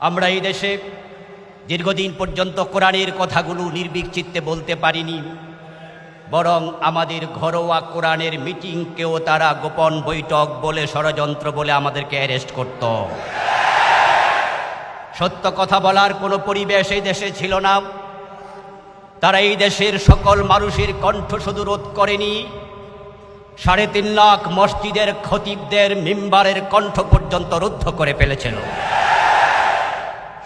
আমরা এই দেশে দীর্ঘদিন পর্যন্ত কোরআনের কথাগুলো নির্বিক চিত্তে বলতে পারিনি, বরং আমাদের ঘরোয়া কোরআনের মিটিংকেও তারা গোপন বৈঠক বলে ষড়যন্ত্র বলে আমাদেরকে অ্যারেস্ট করত। সত্য কথা বলার কোনো পরিবেশ এই দেশে ছিল না। তারা এই দেশের সকল মানুষের কণ্ঠ শুধু রোধ করেনি। সাড়ে তিন লাখ মসজিদের খতিবদের মিম্বারের কণ্ঠ পর্যন্ত রুদ্ধ করে ফেলেছিল।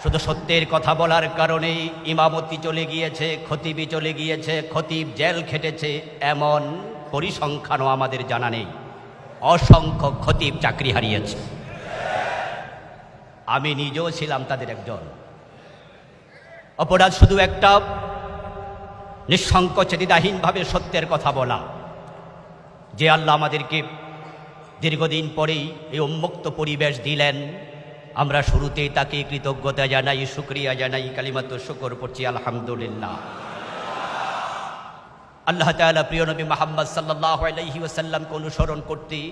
শুধু সত্যের কথা বলার কারণেই ইমামতি চলে গিয়েছে, খতিবি চলে গিয়েছে, খতিব জেল খেটেছে, এমন পরিসংখ্যানও আমাদের জানা নেই। অসংখ্য খতিব চাকরি হারিয়েছে। আমি নিজেও ছিলাম তাদের একজন। অপরাধ শুধু একটা নিঃসংকোচেদিদাহীনভাবে সত্যের কথা বলা। যে আল্লাহ আমাদেরকে দীর্ঘদিন পরেই এই উন্মুক্ত পরিবেশ দিলেন আমরা শুরুতেই তাকে কৃতজ্ঞতা জানাই, শুক্রিয়া জানাই, কালিমাত শুকর পড়ছি আলহামদুলিল্লাহ। আল্লাহ তাআলা প্রিয় নবী মোহাম্মদ সাল্লাহ আলাইহি ওয়াসাল্লামকে অনুসরণ করতে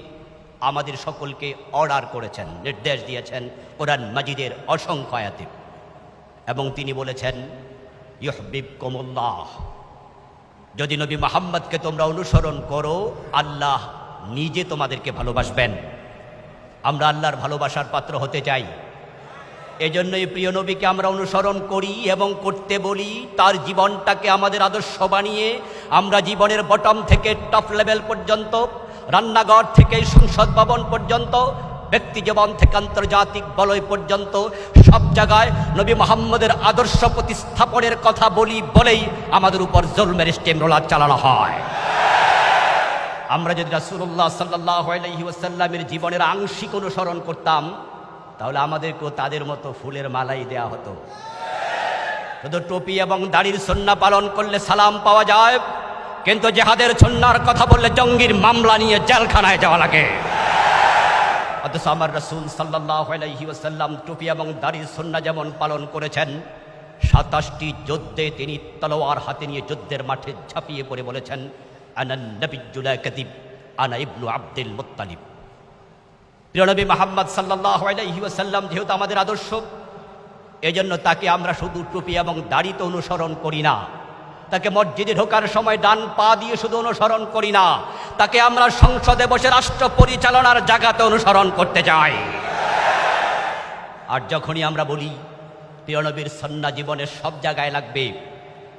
আমাদের সকলকে অর্ডার করেছেন, নির্দেশ দিয়েছেন কোরআন মাজিদের অসংখ্য আয়াতে। এবং তিনি বলেছেন ইহবিব কমুল্লাহ যদি নবী মোহাম্মদকে তোমরা অনুসরণ করো, আল্লাহ নিজে তোমাদেরকে ভালোবাসবেন। আমরা আল্লাহর ভালোবাসার পাত্র হতে চাই। এজন্যই প্রিয় নবীকে আমরা অনুসরণ করি এবং করতে বলি, তার জীবনটাকে আমাদের আদর্শ বানিয়ে আমরা জীবনের বটম থেকে টপ লেভেল পর্যন্ত, রান্নাঘর থেকে সংসদ ভবন পর্যন্ত, ব্যক্তি জীবন থেকে আন্তর্জাতিক বলয় পর্যন্ত, সব জায়গায় নবী মোহাম্মদের আদর্শ প্রতিস্থাপনের কথা বলি বলেই আমাদের উপর জলমের স্টেম রোলার চালানো হয়। আমরা যদি রাসুল্লাহ সাল্লাহ জীবনের আংশিক অনুসরণ করতাম, তাহলে আমাদেরকেও তাদের মতো ফুলের মালাই দেয়া হতো। শুধু টুপি এবং দাড়ির সন্না পালন করলে সালাম পাওয়া যায়, কিন্তু জেহাদের সন্ন্যার কথা বললে জঙ্গির মামলা নিয়ে জেলখানায় যাওয়া লাগে। অথচ আমার রসুল সাল্লাহ টুপি এবং দাড়ির সন্না যেমন পালন করেছেন, সাতাশটি যুদ্ধে তিনি তলোয়ার হাতে নিয়ে যুদ্ধের মাঠে ঝাঁপিয়ে পড়ে বলেছেন মুত্তালিব। প্রিয়নবী যেহেতু আমাদের আদর্শ, এজন্য তাকে আমরা শুধু টুপি এবং দাড়িতে অনুসরণ করি না। তাকে মসজিদে ঢোকার সময় ডান পা দিয়ে শুধু অনুসরণ করি না। তাকে আমরা সংসদে বসে রাষ্ট্র পরিচালনার জায়গাতে অনুসরণ করতে চাই। আর যখনই আমরা বলি প্রিয়নবীর সন্না জীবনের সব জায়গায় লাগবে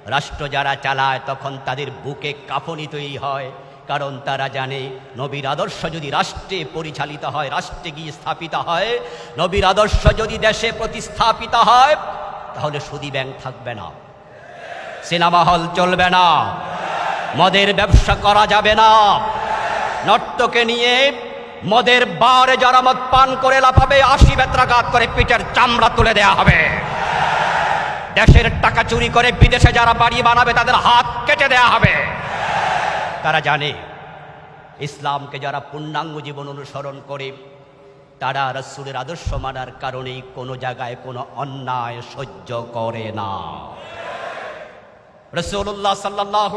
রাষ্ট্র যারা চালায়, তখন তাদের বুকে কাঁপনি তৈরি হয়। কারণ তারা জানে, নবীর আদর্শ যদি রাষ্ট্রে পরিচালিত হয়, রাষ্ট্রে গিয়ে স্থাপিত হয়, নবীর আদর্শ যদি দেশে প্রতিস্থাপিত হয়, তাহলে সুদি ব্যাংক থাকবে না। সিনেমা হল চলবে না। মদের ব্যবসা করা যাবে না। নর্তকে নিয়ে মদের বারে যারা মদ পান করে লাফাবে, আশি বেত্রাঘাত করে পিঠের চামড়া তুলে দেয়া হবে। দেশের টাকা চুরি করে বিদেশে যারা বাড়ি বানাবে, তাদের হাত কেটে দেয়া হবে। তারা জানে, ইসলামকে যারা পূর্ণাঙ্গ জীবন অনুসরণ করে, তারা রসুলের আদর্শ মানার কারণেই কোনো জায়গায় কোনো অন্যায় সহ্য করে না। রসুল্লাহ সাল্লাহ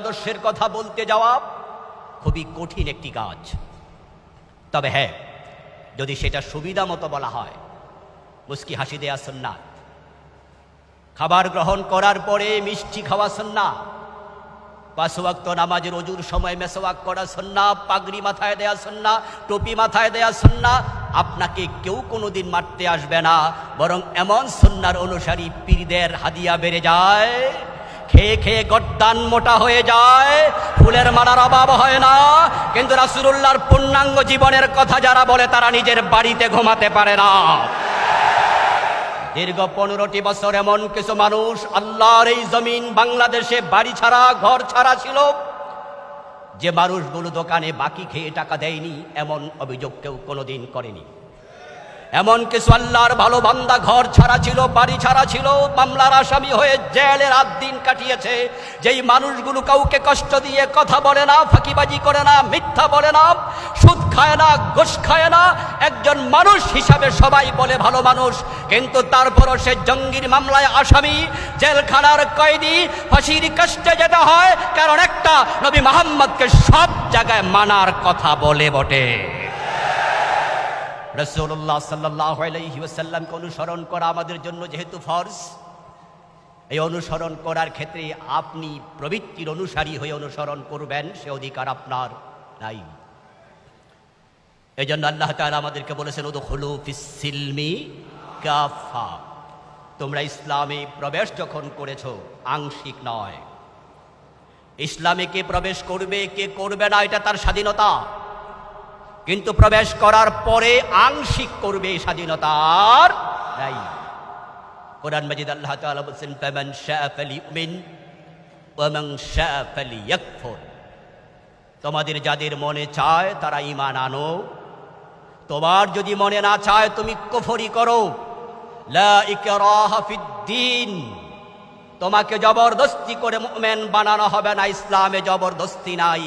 আদর্শের কথা বলতে যাওয়া খুবই কঠিন একটি কাজ। তবে হ্যাঁ যদি সেটা সুবিধা মতো বলা হয়, মুস্কি হাসি দেয়া সন্ন্যাত খাবার গ্রহণ করার পরে মিষ্টি খাওয়া সন্না। পাঁচওয়াক্ত নামাজের অজুর সময় মেসোয়াক করা সন্না, পাগড়ি মাথায় দেয়া সন্না, টুপি মাথায় দেয়া সন্না, আপনাকে কেউ কোনোদিন মারতে আসবে না, বরং এমন সন্ন্যার অনুসারী পীরদের হাদিয়া বেড়ে যায়। খেয়ে খেয়ে গদ্দান মোটা হয়ে যায়, ফুলের মালার অভাব হয় না। কিন্তু রাসুলুল্লাহর পূর্ণাঙ্গ জীবনের কথা যারা বলে, তারা নিজের বাড়িতে ঘুমাতে পারে না। দীর্ঘ পনেরোটি বছর এমন কিছু মানুষ আল্লাহর এই জমিন বাংলাদেশে বাড়ি ছাড়া, ঘর ছাড়া ছিল। যে মানুষগুলো দোকানে বাকি খেয়ে টাকা দেয়নি, এমন অভিযোগ কেউ কোনোদিন করেনি। এমন কিছু আল্লাহর ভালো বান্দা ঘর ছাড়া ছিল, বাড়ি ছাড়া ছিল, মামলার আসামি হয়ে জেলে রাত দিন কাটিয়েছে। যেই মানুষগুলো কাউকে কষ্ট দিয়ে কথা বলে না, ফাঁকিবাজি করে না, মিথ্যা বলে না, সুদ খায় না গোস খায় না, একজন মানুষ হিসাবে সবাই বলে ভালো মানুষ। কিন্তু তারপরও সে জঙ্গির মামলায় আসামি, জেলখানার কয়েদি, ফাঁসির কষ্টে যেতে হয়, কারণ একটা নবী মোহাম্মদকে সব জায়গায় মানার কথা বলে বটে। রসুল্লাহ সাল্লাহ আলাইহি ওয়াসাল্লামকে অনুসরণ করা আমাদের জন্য যেহেতু ফরজ, এই অনুসরণ করার ক্ষেত্রে আপনি প্রবৃত্তির অনুসারী হয়ে অনুসরণ করবেন, সে অধিকার আপনার নাই। এই জন্য আল্লাহ তাআলা আমাদেরকে বলেছেন ওদো হলু কাফা তোমরা ইসলামে প্রবেশ যখন করেছ, আংশিক নয়। ইসলামে কে প্রবেশ করবে, কে করবে না, এটা তার স্বাধীনতা। কিন্তু প্রবেশ করার পরে আংশিক করবে স্বাধীনতার নাই কোরআন মাজিদ আল্লাহ বলছেন মান তোমাদের যাদের মনে চায় তারা ইমান আনো। তোমার যদি মনে না চায় তুমি কফরি করো। তোমাকে জবরদস্তি করে মুমিন বানানো হবে না, ইসলামে জবরদস্তি নাই।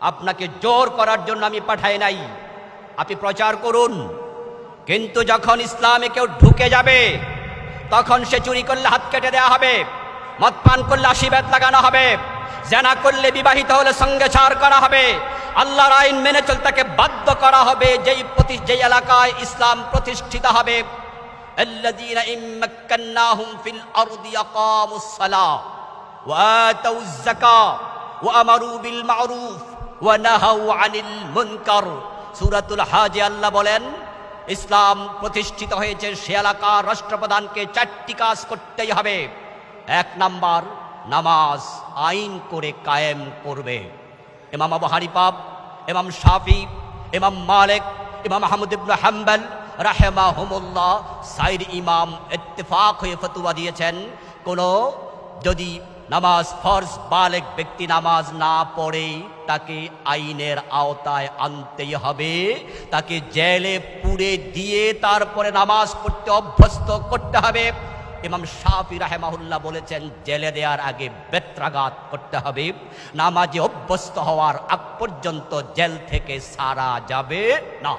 আপনাকে জোর করার জন্য আমি পাঠাই নাই। আপনি প্রচার করুন। কিন্তু যখন ইসলামে কেউ ঢুকে যাবে, তখন সে চুরি করলে হাত কেটে দেওয়া হবে, মদ পান করলে আশীর্বাদ লাগানো হবে, জানা করলে বিবাহিত হলে সঙ্গে ছাড় করা হবে। আল্লাহর আইন মেনে চল তাকে বাধ্য করা হবে, যেই প্রতি, যেই এলাকায় ইসলাম প্রতিষ্ঠিত হবে। ওয়া ওয়ানাহাউ আনিল মুনকার। সুরাতুল হাজে আল্লাহ বলেন, ইসলাম প্রতিষ্ঠিত হয়েছে সে এলাকার রাষ্ট্রপ্রধানকে চারটি কাজ করতেই হবে। এক নাম্বার, নামাজ আইন করে কায়েম করবে। এমাম আবু হারিপাব ইমাম শাফি এমাম মালেক, ইমাম আহমদ ইবনু রাহেমা রাহেমাহমুল্লাহ সাইর ইমাম ইত্তেফাক হয়ে ফতুয়া দিয়েছেন। কোনো, যদি নামাজ ফরজ বালেক ব্যক্তি নামাজ না পড়ে তাকে আইনের আওতায় আনতেই হবে। তাকে জেলে পুড়ে দিয়ে তারপরে নামাজ পড়তে অভ্যস্ত করতে হবে। ইমাম শাফি রাহেমাহুল্লাহ বলেছেন, জেলে দেওয়ার আগে বেত্রাঘাত করতে হবে। নামাজে অভ্যস্ত হওয়ার আগ পর্যন্ত জেল থেকে সারা যাবে না।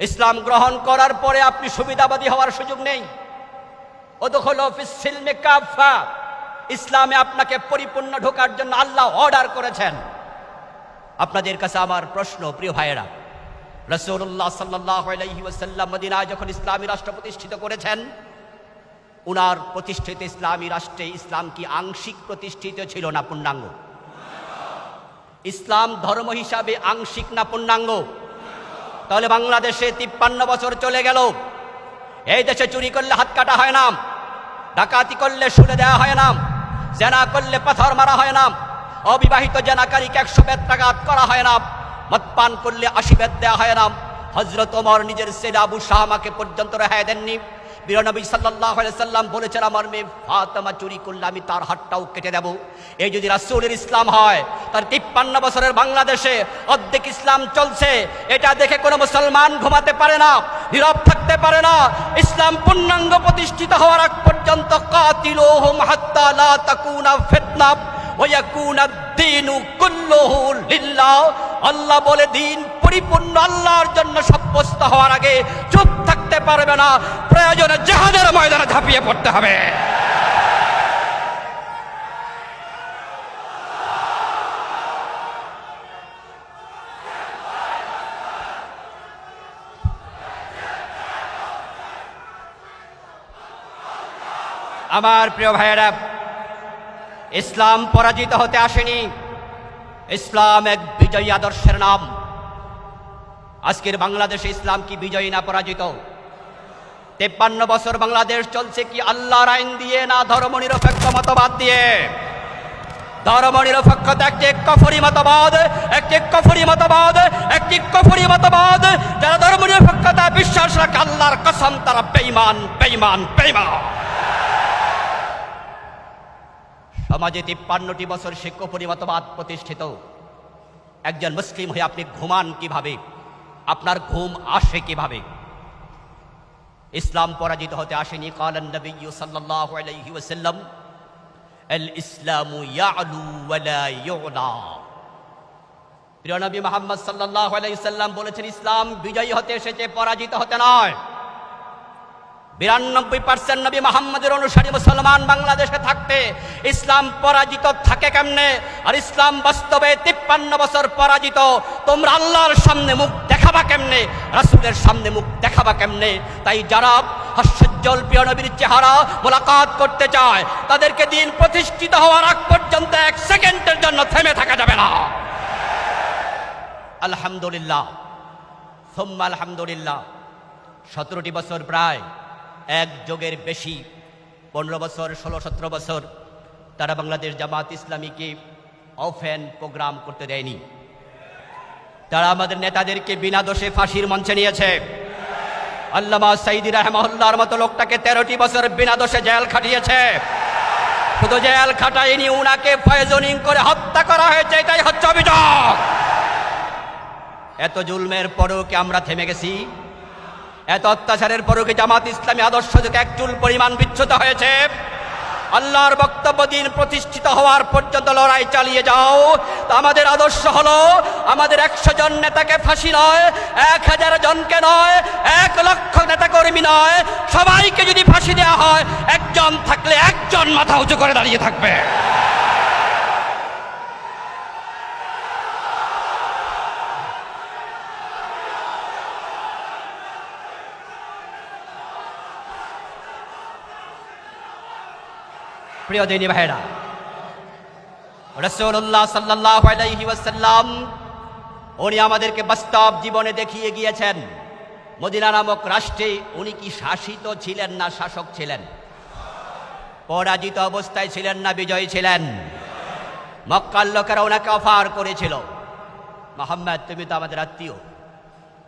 ইসলাম গ্রহণ করার পরে আপনি সুবিধাবাদী হওয়ার সুযোগ নেই। ওদখল সিলমে কাফা ইসলামে আপনাকে পরিপূর্ণ ঢোকার জন্য আল্লাহ অর্ডার করেছেন। আপনাদের কাছে আমার প্রশ্ন, প্রিয় ভাইয়েরা রসুল্লাহ সাল্লাহ মদিনায় যখন ইসলামী রাষ্ট্র প্রতিষ্ঠিত করেছেন, উনার প্রতিষ্ঠিত ইসলামী রাষ্ট্রে ইসলাম কি আংশিক প্রতিষ্ঠিত ছিল না পূর্ণাঙ্গ? ইসলাম ধর্ম হিসাবে আংশিক না পূর্ণাঙ্গ? তাহলে বাংলাদেশে তিপ্পান্ন বছর চলে গেল। এই দেশে চুরি করলে হাত কাটা হয় না। ডাকাতি করলে শুলে দেওয়া হয় না। জেনা করলে পাথর মারা হয় না। অবিবাহিত জেনাকারীকে একশো বেত্রাঘাত করা হয় না। মদ পান করলে আশি বেদ দেওয়া হয় না। হজরত ওমর নিজের ছেলে আবু শাহমাকে পর্যন্ত রেহাই দেননি। বিরানবী সাল্লাহ সাল্লাম বলেছেন, আমার মেয়ে ফাতেমা চুরি করলে আমি তার হাতটাও কেটে দেব। এই যদি রাসূলের ইসলাম হয়, তার তিপ্পান্ন বছরের বাংলাদেশে অর্ধেক ইসলাম চলছে। এটা দেখে কোনো মুসলমান ঘুমাতে পারে না। নীরব থাকতে পারে না। ইসলাম পূর্ণাঙ্গ প্রতিষ্ঠিত হওয়ার আগ পর্যন্ত কাতিলোহ হাত্তা আল্লাহ বলে দিন পরিপূর্ণ, আল্লাহর জন্য সাব্যস্ত হওয়ার আগে চুপ থাকতে পারবে না। প্রয়োজনে জাহাজের ময়দানে ঝাঁপিয়ে পড়তে হবে। আমার প্রিয় ভাইয়েরা, ইসলাম পরাজিত হতে আসেনি। ইসলাম এক বিজয়ী আদর্শের নাম। আজকের বাংলাদেশে ইসলাম কি বিজয়ী না পরাজিত? তেপ্পান্ন বছর বাংলাদেশ চলছে কি আল্লাহর আইন দিয়ে না ধর্ম নিরপেক্ষ মতবাদ দিয়ে? ধর্ম নিরপেক্ষতা একটি কফরি মতবাদ, একটি কফরি মতবাদ, একটি কফরি মতবাদ। যারা ধর্ম নিরপেক্ষতা বিশ্বাস রাখে, আল্লাহর কসম তারা বেইমান বেইমান বেইমান সমাজে তিপ্পান্নটি বছর শিক্ষ পরিমতবাদ প্রতিষ্ঠিত। একজন মুসলিম হয়ে আপনি ঘুমান কীভাবে? আপনার ঘুম আসে কীভাবে? ইসলাম পরাজিত হতে আসেনি কালান নবী সাল্লাল্লাহু আলাইহি ওয়াসাল্লাম, আল ইসলামু ইয়ালু ওয়ালা ইউলা। প্রিয় নবী মোহাম্মদ সাল্লাল্লাহু আলাইহি বলেছেন, ইসলাম বিজয়ী হতে এসেছে, পরাজিত হতে নয়। বিরানব্বই পার্সেন্ট নবী মোহাম্মদের অনুসারী মুসলমান বাংলাদেশে থাকতে ইসলাম পরাজিত থাকে কেমনে? আর ইসলাম বাস্তবে তিপ্পান্ন বছর পরাজিত। তোমরা আল্লাহর সামনে মুখ দেখাবা কেমনে? রাসূলের সামনে মুখ দেখাবা কেমনে? তাই যারা হাস্যজ্জ্বল প্রিয় নবীর চেহারা মোলাকাত করতে চায়, তাদেরকে দিন প্রতিষ্ঠিত হওয়ার আগ পর্যন্ত এক সেকেন্ডের জন্য থেমে থাকা যাবে না। আলহামদুলিল্লাহ। সোম্মা আলহামদুলিল্লাহ। সতেরোটি বছর প্রায় এক যোগের বেশি, পনেরো বছর, ষোলো, সতেরো বছর তারা বাংলাদেশ জামাত ইসলামীকে অফেন প্রোগ্রাম করতে দেয়নি। তারা আমাদের নেতাদেরকে বিনা দোষে ফাঁসির মঞ্চে নিয়েছে। আল্লামা সাইদি রহমহল্লার মতো লোকটাকে তেরোটি বছর বিনা দোষে জেল খাটিয়েছে। শুধু জেল খাটায়নি, উনাকে পয়জনিং করে হত্যা করা হয়েছে, এটাই হচ্ছে অভিযোগ। এত জুলমের পরেও কি আমরা থেমে গেছি? এত অত্যাচারের পরেও কি জামাত ইসলামী আদর্শ থেকে এক চুল পরিমাণ বিচ্ছুত হয়েছে? আল্লাহর বক্তব্য দিন প্রতিষ্ঠিত হওয়ার পর্যন্ত লড়াই চালিয়ে যাও। তা আমাদের আদর্শ হলো, আমাদের একশো জন নেতাকে ফাঁসি নয়, এক হাজার জনকে নয়, এক লক্ষ নেতা কর্মী নয়। সবাইকে যদি ফাঁসি দেওয়া হয়, একজন থাকলে একজন মাথা উঁচু করে দাঁড়িয়ে থাকবে। প্রিয় দিনী ভাইরা রসুল্লাহ সাল্লাহ আলাইহি উনি আমাদেরকে বাস্তব জীবনে দেখিয়ে গিয়েছেন। মদিনা নামক রাষ্ট্রে উনি কি শাসিত ছিলেন না শাসক ছিলেন? পরাজিত অবস্থায় ছিলেন না বিজয়ী ছিলেন? মক্কার লোকেরা ওনাকে অফার করেছিল। মোহাম্মদ, তুমি তো আমাদের আত্মীয়,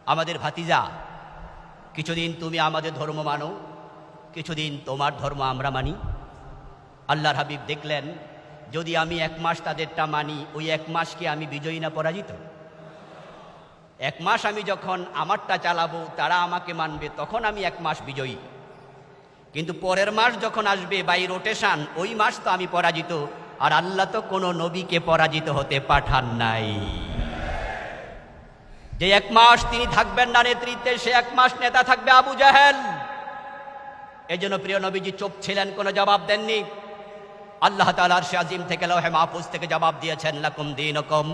আমাদের ভাতিজা। কিছুদিন তুমি আমাদের ধর্ম মানো, কিছুদিন তোমার ধর্ম আমরা মানি। আল্লাহর হাবিব দেখলেন, যদি আমি এক মাস তাদেরটা মানি, ওই এক মাসকে আমি বিজয়ী না পরাজিত? এক মাস আমি যখন আমারটা চালাবো, তারা আমাকে মানবে, তখন আমি এক মাস বিজয়ী। কিন্তু পরের মাস যখন আসবে বাই রোটেশন ওই মাস তো আমি পরাজিত, আর আল্লাহ তো কোনো নবীকে পরাজিত হতে পাঠান নাই। যে এক মাস তিনি থাকবেন না নেতৃত্বে, সে এক মাস নেতা থাকবে আবু জাহেল। এই জন্য প্রিয় নবীজি চুপ ছিলেন, কোনো জবাব দেননি। আল্লাহ তালার সে আজিম থেকে লোহে মাহফুজ থেকে জবাব দিয়েছেন, লাকুম দিন কম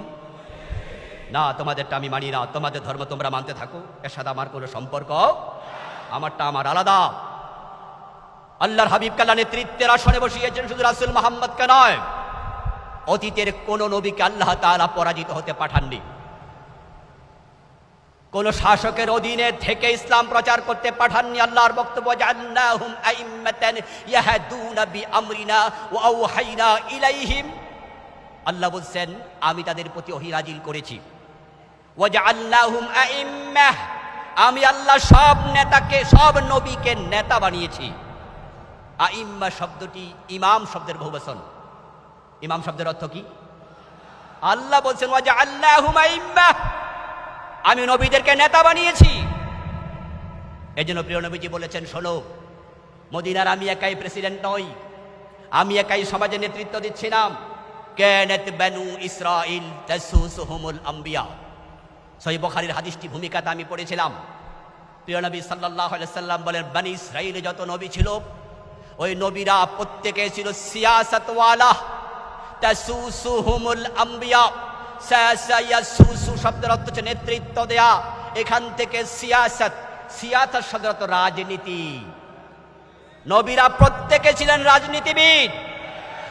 না, তোমাদেরটা আমি মানি না, তোমাদের ধর্ম তোমরা মানতে থাকো। এর সাথে আমার কোনো সম্পর্ক? আমারটা আমার আলাদা। আল্লাহর হাবিব কাল্লা নেতৃত্বের আসনে বসিয়েছেন, শুধু রাসুল মোহাম্মদকে নয়, অতীতের কোন নবীকে আল্লাহ তালা পরাজিত হতে পাঠাননি। কোন শাসকের অধীনে থেকে ইসলাম প্রচার করতে পাঠাননি আল্লাহর বক্তব্য ওয়া ইলাইহিম। আল্লাহ বলছেন, আমি তাদের প্রতি ওহী নাজিল করেছি। আমি আল্লাহ সব নেতাকে, সব নবীকে নেতা বানিয়েছি। আইম্মা শব্দটি ইমাম শব্দের বহুবচন ইমাম শব্দের অর্থ কি? আল্লাহ বলছেন, ওয়াজআলনাহুম আইম্মাহ আমি নবীদেরকে নেতা বানিয়েছি। এই জন্য প্রিয় নবীজি বলেছেন, শোনো, মদিনার আমি একাই প্রেসিডেন্ট নই, আমি একাই সমাজে নেতৃত্ব দিচ্ছিলাম। কেনেত বেনু ইসরাইল তাসুসুহুমুল আম্বিয়া। সহি বখারির হাদিসটি ভূমিকাতে আমি পড়েছিলাম। প্রিয় নবী সাল্লাল্লাহু সাল্লাম বলেন, বানি ইসরাইলে যত নবী ছিল, ওই নবীরা প্রত্যেকে ছিল সিয়াসতওয়ালা, তাসুসুহুমুল আম্বিয়া। সুসু শব্দের অর্থ হচ্ছে নেতৃত্ব দেয়া। এখান থেকে সিয়াসত সিয়াসত শব্দের রাজনীতি। নবীরা প্রত্যেকে ছিলেন রাজনীতিবিদ।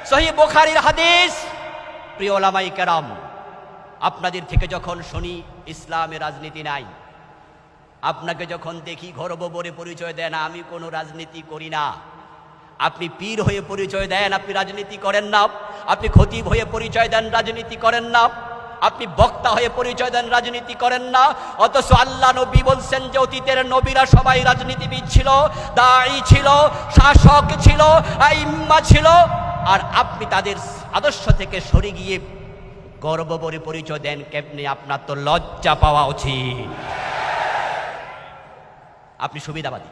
সহি বোখারির হাদিস। প্রিয় ওলামাই কেরাম, আপনাদের থেকে যখন শুনি ইসলামে রাজনীতি নাই, আপনাকে যখন দেখি গর্ব বলে পরিচয় দেন, আমি কোনো রাজনীতি করি না। আপনি পীর হয়ে পরিচয় দেন, আপনি রাজনীতি করেন না। আপনি খতিব হয়ে পরিচয় দেন, রাজনীতি করেন না। আপনি বক্তা হয়ে পরিচয় দেন, রাজনীতি করেন না। অথচ আল্লাহ নবী বলছেন যে অতীতের নবীরা সবাই রাজনীতিবিদ ছিল, দায়ী ছিল, শাসক ছিল, আইম্মা ছিল। আর আপনি তাদের আদর্শ থেকে সরে গিয়ে গর্ব বলে পরিচয় দেন, কেমনি আপনার তো লজ্জা পাওয়া উচিত। আপনি সুবিধাবাদী।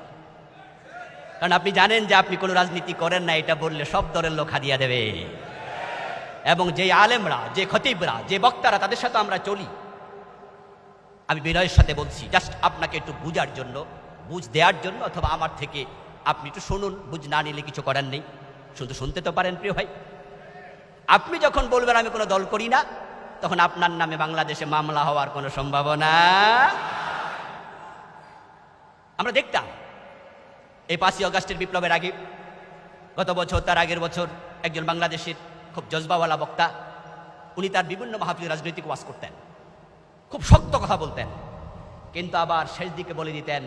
কারণ আপনি জানেন যে আপনি কোনো রাজনীতি করেন না, এটা বললে সব দলের লোক হাদিয়া দেবে। এবং যে আলেমরা, যে খতিবরা, যে বক্তারা, তাদের সাথে আমরা চলি। আমি বিনয়ের সাথে বলছি জাস্ট আপনাকে একটু বুঝার জন্য, বুঝ দেওয়ার জন্য, অথবা আমার থেকে আপনি একটু শুনুন, বুঝ না নিলে কিছু করার নেই। শুধু শুনতে তো পারেন, প্রিয় ভাই। আপনি যখন বলবেন, আমি কোনো দল করি না, তখন আপনার নামে বাংলাদেশে মামলা হওয়ার কোনো সম্ভাবনা? আমরা দেখতাম, এই পাঁচই অগাস্টের বিপ্লবের আগে, গত বছর, তার আগের বছর, একজন বাংলাদেশের খুব জজবাওয়ালা বক্তা। উনি তার বিভিন্ন মাহফিল রাজনৈতিক ওয়াজ করতেন। খুব শক্ত কথা বলতেন। কিন্তু আবার শেষ দিকে বলে দিতেন,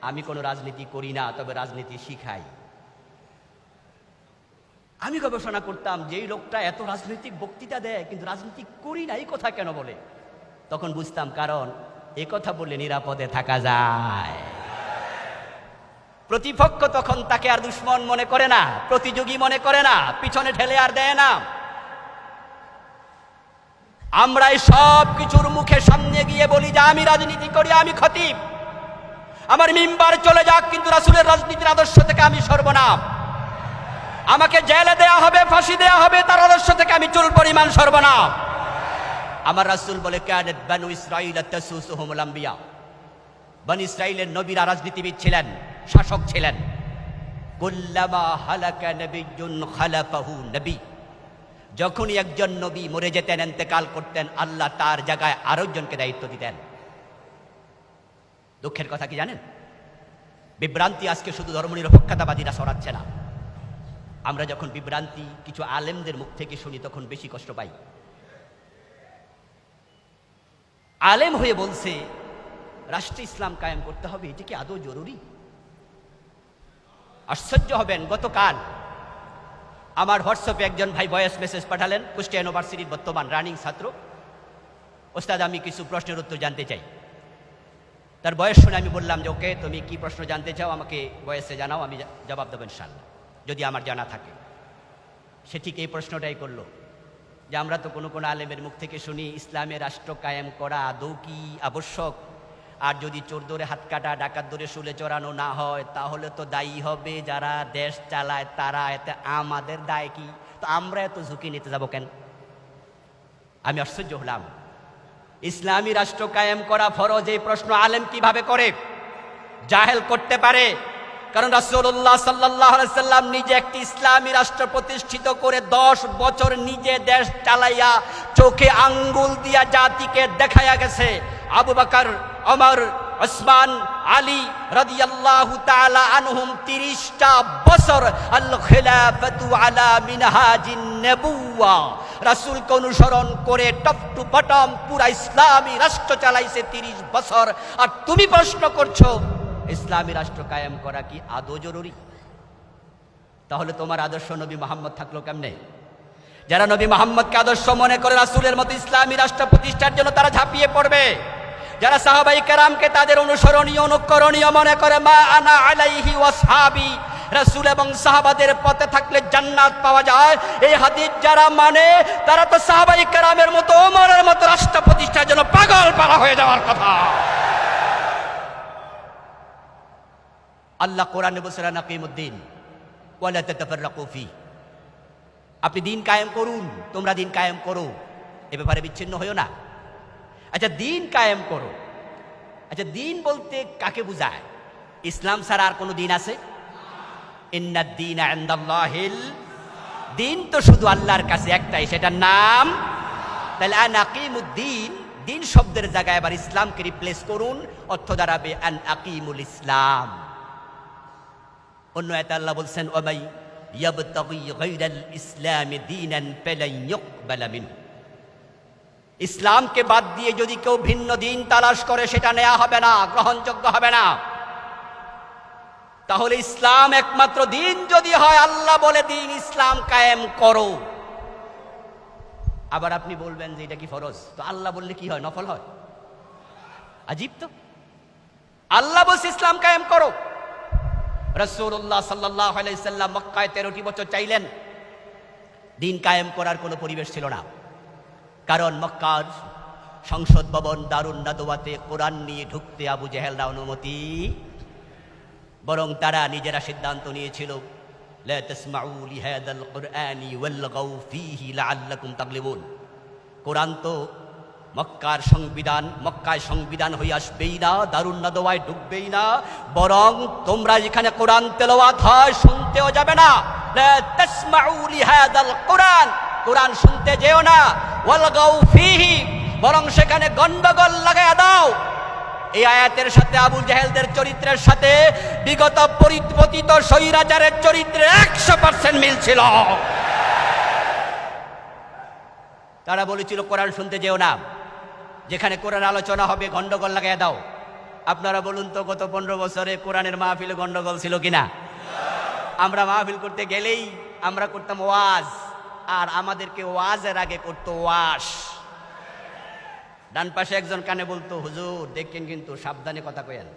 আমি কোনো রাজনীতি করি না, তবে রাজনীতি শিখাই। আমি গবেষণা করতাম যেই লোকটা এত রাজনৈতিক বক্তৃতা দেয়, কিন্তু রাজনীতি করি না, এই কথা কেন বলে? তখন বুঝতাম, কারণ এ কথা বললে নিরাপদে থাকা যায়। প্রতিপক্ষ তখন তাকে আর দুশ্মন মনে করে না, প্রতিযোগী মনে করে না, পিছনে ঠেলে আর দেয় না। আমরা এই সব কিছুর মুখে সামনে গিয়ে বলি যে, আমি রাজনীতি করি, আমি খতিব। আমার মিম্বার চলে যাক, কিন্তু রাসুলের রাজনীতির আদর্শ থেকে আমি সর্বনাম। আমাকে জেলে দেয়া হবে, ফাঁসি দেয়া হবে, তার আদর্শ থেকে আমি চুল পরিমাণ সর্বনাম। আমার রাসুল বলে কায়ানেত বানু ইসরাইল তাসুসুহুমুল আম্বিয়া। বন ইসরাইলের নবীরা রাজনীতিবিদ ছিলেন। শাসক ছিলেন। নবী। যখনই একজন নবী মরে যেতেন এন্তেকাল করতেন, আল্লাহ তার জায়গায় আরও একজনকে দায়িত্ব দিতেন। দুঃখের কথা কি জানেন? বিভ্রান্তি আজকে শুধু ধর্মনিরপেক্ষতাবাদীরা সরাচ্ছে না। আমরা যখন বিভ্রান্তি কিছু আলেমদের মুখ থেকে শুনি, তখন বেশি কষ্ট পাই। আলেম হয়ে বলছে, রাষ্ট্র ইসলাম কায়েম করতে হবে, এটি কি আদৌ জরুরি? আশ্চর্য হবেন, গতকাল আমার হোয়াটসঅ্যাপে একজন ভাই ভয়েস মেসেজ পাঠালেন, কুষ্টিয়া ইউনিভার্সিটির বর্তমান রানিং ছাত্র। ওস্তাদ, আমি কিছু প্রশ্নের উত্তর জানতে চাই। তার বয়স শুনে আমি বললাম যে, ওকে, তুমি কি প্রশ্ন জানতে চাও? আমাকে বয়সে জানাও, আমি জবাব দেবো ইনশাল্লাহ যদি আমার জানা থাকে। সে ঠিক এই প্রশ্নটাই করল, যে আমরা তো কোনো কোনো আলেমের মুখ থেকে শুনি ইসলামের রাষ্ট্র কায়েম করা আদৌ কি আবশ্যক? আর যদি চোর ধরে হাত কাটা, ডাকাত ধরে শুলে চড়ানো না হয়, তাহলে তো দায়ী হবে যারা দেশ চালায়, তারা এতে আমাদের দায় কি? তো আমরা এত ঝুঁকি নিতে যাব কেন? আমি আশ্চর্য হলাম। ইসলামী রাষ্ট্র কায়েম করা ফরজ, এই প্রশ্ন আলেম কীভাবে করে? জাহেল করতে পারে? কারণ রাসুল্লাহ আলাইহি সাল্লাম নিজে একটি ইসলামী রাষ্ট্র প্রতিষ্ঠিত করে দশ বছর নিজে দেশ চালাইয়া চোখে আঙ্গুল দিয়া জাতিকে দেখাইয়া গেছে। আবু বকর ওমর, ওসমান, আলী রাদিয়াল্লাহু তাআলা আনহুম 30টা বছর আল খিলাফাতু আলা মিনহাজিন নবুওয়া। রাসূলকে অনুসরণ করে টপ টু বটম পুরা ইসলামী রাষ্ট্র চালাইছে 30 বছর। আর তুমি প্রশ্ন করছ, ইসলামী রাষ্ট্র কায়েম করা কি আদৌ জরুরি? তাহলে তোমার আদর্শ নবী মোহাম্মদ থাকল কেমনে? যারা নবী মোহাম্মদকে আদর্শ মনে করে রাসূলের মতো ইসলামী রাষ্ট্র প্রতিষ্ঠার জন্য তারা ঝাঁপিয়ে পড়বে। যারা সাহাবাই কেরামকে তাদের অনুসরণীয়, অনুকরণীয় মনে করে, মা আনা আলাইহি ওয়াসহাবি রাসূল এবং সাহাবাদের পথে থাকলে জান্নাত পাওয়া যায়। এই হাদিস যারা মানে তারা তো সাহাবাই কেরামের মতো, ওমরের মতো রাষ্ট্র প্রতিষ্ঠার জন্য পাগল পাড়া হয়ে যাওয়ার কথা। আল্লাহ কোরআনে বলছে নাকিমুদ্দিন, ওয়ালা তাতাফাররাকু ফি আপনি দিন কায়েম করুন, তোমরা দিন কায়েম করো এ ব্যাপারে বিচ্ছিন্ন হইও না। আচ্ছা দিন কায়েম করো। আচ্ছা দিন বলতে কাকে বুঝায়? ইসলাম ছাড়া আর কোনো দিন আছে? ইন্নাদ্দিন আন্দাল্লাহিল। দিন তো শুধু আল্লাহর কাছে একটাই, সেটার নাম? তাহলে আন আকিমুদ্দিন দিন শব্দের জায়গায় আবার ইসলামকে রিপ্লেস করুন, অর্থ দাঁড়াবে আন আকিমুল ইসলাম। অন্য এতে আল্লাহ বলছেন, ওমাই ইয়াবতাগি গায়রাল ইসলাম দীনান ফালান ইউকবালা মিনহু। ইসলামকে বাদ দিয়ে যদি কেউ ভিন্ন দিন তালাশ করে, সেটা নেওয়া হবে না, গ্রহণযোগ্য হবে না। তাহলে ইসলাম একমাত্র দিন যদি হয়, আল্লাহ বলে দিন ইসলাম কায়েম করো। আবার আপনি বলবেন যে এটা কি ফরজ? তো আল্লাহ বললে কি হয়? নফল হয়। আজীব তো। আল্লাহ বলছে ইসলাম কায়েম করো। রসুল্লাহ সাল্লাহ মক্কায় তেরোটি বছর চাইলেন। দিন কায়েম করার কোনো পরিবেশ ছিল না। কারণ মক্কার সংসদ ভবন দারুণ নাদোয়াতে কোরআন নিয়ে ঢুকতে আবু জেহেলরা অনুমতি। বরং তারা নিজেরা সিদ্ধান্ত নিয়েছিল কোরআন তো মক্কার সংবিধান, মক্কায় সংবিধান হয়ে আসবেই না, দারুণ নাদোয়ায় ঢুকবেই না, বরং তোমরা যেখানে কোরআন তেলাওয়াত হয় শুনতেও যাবে না। কোরআন। কোরআন শুনতে যেও না। বরং সেখানে গন্ডগোল লাগায় দাও। এই আয়াতের সাথে আবু জাহেলদের চরিত্রের সাথে বিগত পরিপতিত স্বৈরাচারের চরিত্রে একশো পার্সেন্ট মিল ছিল। তারা বলেছিল, কোরআন শুনতে যেও না। যেখানে কোরআন আলোচনা হবে গন্ডগোল লাগাই দাও। আপনারা বলুন তো, গত পনেরো বছরে কোরআনের মাহফিলে গন্ডগোল ছিল কিনা? আমরা মাহফিল করতে গেলেই আমরা করতাম ওয়াজ। আর আমাদেরকে ওয়াজের আগে করতো ওয়াশ। ডান পাশে একজন কানে বলতো, হুজুর, দেখেন কিন্তু সাবধানে কথা কয়েন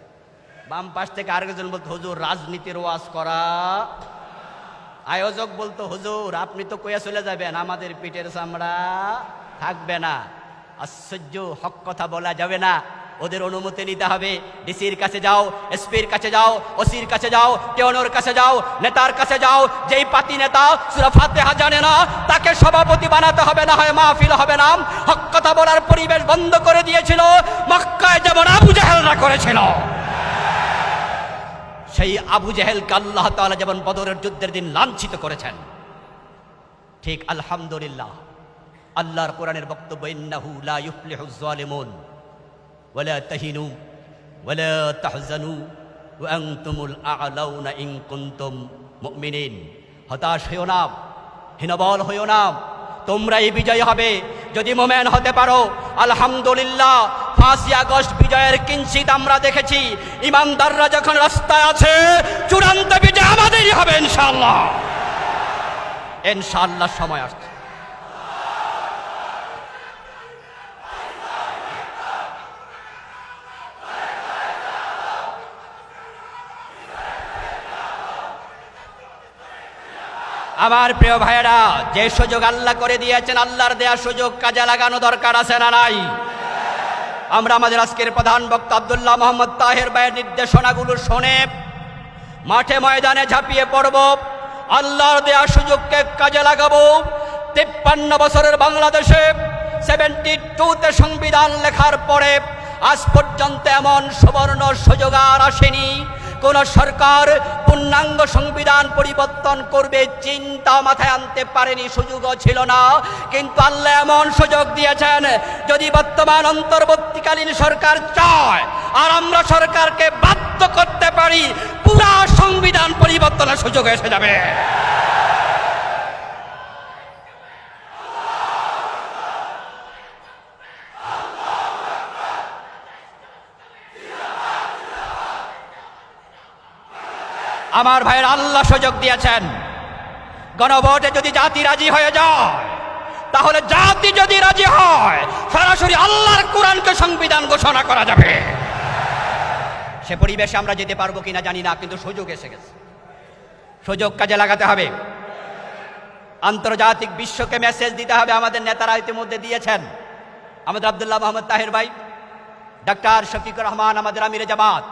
বাম পাশ থেকে আরেকজন বলতো, হুজুর, রাজনীতির ওয়াজ করা। আয়োজক বলতো, হুজুর, আপনি তো কইয়া চলে যাবেন, আমাদের পিঠের চামড়া থাকবে না। আশ্চর্য, হক কথা বলা যাবে না। ওদের অনুমতি নিতে হবে। ডিসির কাছে যাও, এসপির কাছে যাও, ওসির কাছে যাও টেওনোর কাছে যাও, নেতার কাছে যাও, যেই পাতি নেতা সুরা ফাতেহা জানে না, তাকে সভাপতি বানাতে হবে, না হয় মাহফিল হবে না। হক কথা বলার পরিবেশ বন্ধ করে দিয়েছিল, মক্কায় যেমন আবু জাহেলরা করেছিল। সেই আবু জাহেলকে আল্লাহ তাআলা যেমন বদরের যুদ্ধের দিন লাঞ্ছিত করেছেন, ঠিক আলহামদুলিল্লাহ। আল্লাহর কোরআনের বক্তব্য, ইন্নাহু লা ইউফলিহু যালিমুন ওয়ালা তাহিনু ওয়ালা তাহজানু ওয়া আনতুমুল আ'লাউনা ইন কুনতুম মুমিনিন হতাশ হইও না, হীনবল হইও না, তোমরাই বিজয় হবে। যদি মোমেন হতে পারো, আলহামদুলিল্লাহ পাঁচই আগস্ট বিজয়ের কিঞ্চিত আমরা দেখেছি। ইমানদাররা যখন রাস্তায় আছে, চূড়ান্ত বিজয় আমাদেরই হবে ইনশাল্লাহ ইনশাল্লাহ সময় আসছে। আমার প্রিয় ভাইয়েরা, যে সুযোগ আল্লাহ করে দিয়েছেন, আল্লাহর দেয়া সুযোগ কাজে লাগানো দরকার আছে না নাই? আমরা আমাদের আজকের প্রধান বক্তা আবদুল্লাহ মোহাম্মদ তাহের ভাইয়ের নির্দেশনাগুলো শোনে মাঠে ময়দানে ঝাঁপিয়ে পড়ব। আল্লাহর দেয়া সুযোগকে কাজে লাগাবো। তিপ্পান্ন বছরের বাংলাদেশে সেভেন্টি টুতে সংবিধান লেখার পরে আজ পর্যন্ত এমন সুবর্ণ সুযোগ আর আসেনি। কোন সরকার পূর্ণাঙ্গ সংবিধান পরিবর্তন করবে, চিন্তা মাথায় আনতে পারেনি, সুযোগও ছিল না। কিন্তু আল্লাহ এমন সুযোগ দিয়েছেন, যদি বর্তমান অন্তর্বর্তীকালীন সরকার চায়, আর আমরা সরকারকে বাধ্য করতে পারি, পুরা সংবিধান পরিবর্তনের সুযোগ এসে যাবে। আমার ভাইয়ের আল্লাহ সুযোগ দিয়েছেন। গণভোটে যদি জাতি রাজি হয়ে যায়, তাহলে জাতি যদি রাজি হয়, সরাসরি আল্লাহর কোরআনকে সংবিধান ঘোষণা করা যাবে। সে পরিবেশে আমরা যেতে পারব কিনা জানি না, কিন্তু সুযোগ এসে গেছে। সুযোগ কাজে লাগাতে হবে। আন্তর্জাতিক বিশ্বকে মেসেজ দিতে হবে আমাদের নেতারা ইতিমধ্যে দিয়েছেন। আমাদের আবদুল্লাহ মোহাম্মদ তাহের ভাই, ডাক্তার শফিকুর রহমান, আমাদের আমিরে জামাত।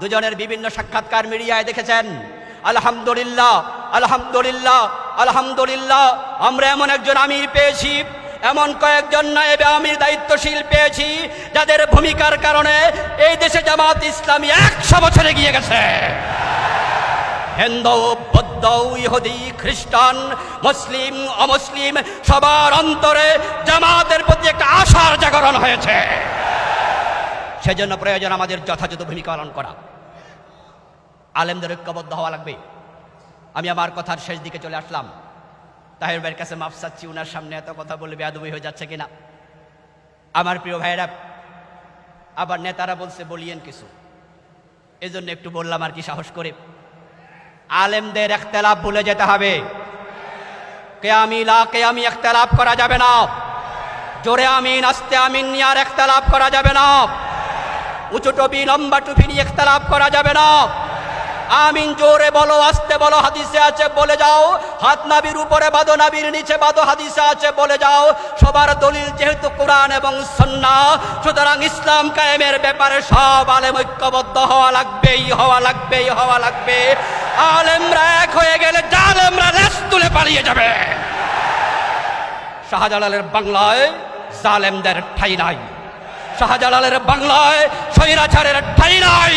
দুজনের বিভিন্ন সাক্ষাৎকার মিডিয়ায় দেখেছেন। আলহামদুলিল্লাহ আলহামদুলিল্লাহ আলহামদুলিল্লাহ, আমরা এমন একজন আমির পেয়েছি, এমন কয়েকজন নায়েবে আমির দায়িত্বশীল পেয়েছি, যাদের ভূমিকার কারণে এই দেশে জামাত ইসলামী একশো বছরে গিয়ে গেছে। হিন্দু, বৌদ্ধ, ইহুদি, খ্রিস্টান, মুসলিম, অমুসলিম, সবার অন্তরে জামাতের প্রতি একটা আশার জাগরণ হয়েছে। সেজন্য প্রয়োজন আমাদের যথাযথ ভূমিকা পালন করা। আলেমদের ঐক্যবদ্ধ হওয়া লাগবে। আমি আমার কথার শেষ দিকে চলে আসলাম। তাহের ভাইয়ের কাছে মাফ চাচ্ছি, উনার সামনে এত কথা বলে বেয়াদবি হয়ে যাচ্ছে কিনা? আমার প্রিয় ভাইয়েরা, আবার নেতারা বলছে, বলিয়েন কিছু। এই জন্য একটু বললাম আর কি সাহস করে। আলেমদের একতলাপ ভুলে যেতে হবে। কেয়ামি লা কেয়ামি একতলাপ করা যাবে না। জোরে আমিন, আস্তে আমিন নিয়ে আর একতলাপ করা যাবে না। উঁচু টুপি, লম্বা টুপি নিয়ে একতলাপ করা যাবে না। আমিন, জোরে বলো, আস্তে বলো, হাদিসে আছে, বলে যাও। হাত নাবির উপরে বাদো নাবির নিচে বাদো হাদিসে আছে, বলে যাও। সবার দলিল যেহেতু কোরআন এবং সন্না, সুতরাং ইসলাম কায়েমের ব্যাপারে সব আলেম ঐক্যবদ্ধ হওয়া লাগবেই হওয়া লাগবেই, হওয়া লাগবে। আলেমরা এক হয়ে গেলে জালেমরা লেস তুলে পালিয়ে যাবে। শাহজালালের বাংলায় জালেমদের ঠাই নাই। শাহজালালের বাংলায় স্বৈরাচারের ঠাই নাই।